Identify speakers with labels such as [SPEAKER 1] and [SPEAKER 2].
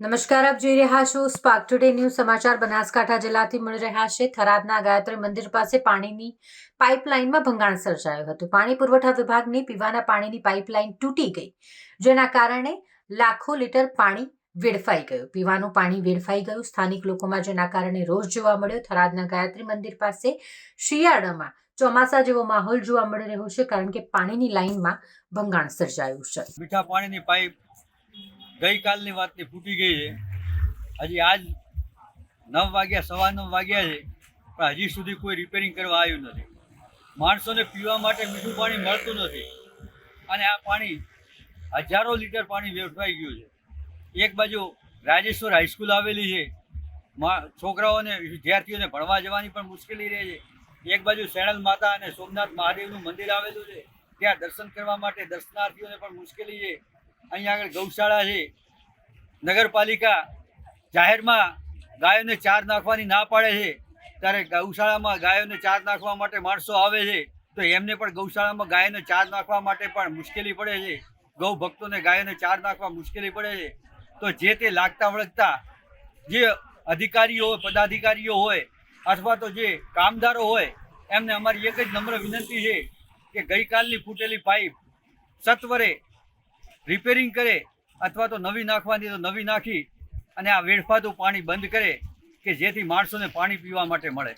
[SPEAKER 1] નમસ્કાર, આપ જોઈ રહ્યા છો સ્પાર્ક ટુડે ન્યૂઝ સમાચાર. બનાસકાંઠા જિલ્લાથી મળી રહ્યા છે થરાદના ગાયત્રી મંદિર પાસે પાણીની પાઇપલાઇનમાં ભંગાણ સર્જાયું હતું. પાણી પુરવઠા વિભાગની પીવાના પાણીની પાઇપલાઇન તૂટી ગઈ, જેના કારણે લાખો લીટર પાણી વેડફાઈ ગયું. પીવાનું પાણી વેડફાઈ ગયું. સ્થાનિક લોકોમાં જેના કારણે રોષ જોવા મળ્યો. થરાદના ગાયત્રી મંદિર પાસે શિયાળામાં ચોમાસા જેવો માહોલ જોવા મળી રહ્યો છે, કારણ કે પાણીની લાઇનમાં ભંગાણ સર્જાયું છે.
[SPEAKER 2] મીઠા પાણીની પાઇપ ગઈકાલની વાતની ફૂટી ગઈ છે. હજી આજ નવ વાગ્યા, સવા નવ વાગ્યા છે, પણ હજી સુધી કોઈ રિપેરિંગ કરવા આવ્યું નથી. માણસોને પીવા માટે મીઠું પાણી મળતું નથી. અને આ પાણી હજારો લીટર પાણી વેઠવાઈ ગયું છે. એક બાજુ રાજેશ્વર હાઈસ્કૂલ આવેલી છે. છોકરાઓને, વિદ્યાર્થીઓને ભણવા જવાની પણ મુશ્કેલી રહે છે. એક બાજુ સેણલ માતા અને સોમનાથ મહાદેવનું મંદિર આવેલું છે. ત્યાં દર્શન કરવા માટે દર્શનાર્થીઓને પણ મુશ્કેલી છે. અહીંયા આગળ ગૌશાળા છે. નગરપાલિકા જાહેરમાં ગાયોને ચાર નાખવાની ના પાડે છે. ત્યારે ગૌશાળામાં ગાયોને ચાર નાખવા માટે માણસો આવે છે. તો એમને પણ ગૌશાળામાં ગાયોને ચાર નાખવા માટે પણ મુશ્કેલી પડે છે. ગૌ ભક્તોને ગાયોને ચાર નાખવા મુશ્કેલી પડે છે. તો જે તે લાગતા વળગતા જે અધિકારીઓ પદાધિકારીઓ હોય અથવા તો જે કામદારો હોય, એમને અમારી એક જ નમ્ર વિનંતી છે કે ગઈકાલની ફૂટેલી પાઇપ સત્વરે રિપેરિંગ કરે અથવા તો નવી નાખવાની તો નવી નાખી અને આ વેડફાતું પાણી બંધ કરે કે જેથી માણસોને પાણી પીવા માટે મળે.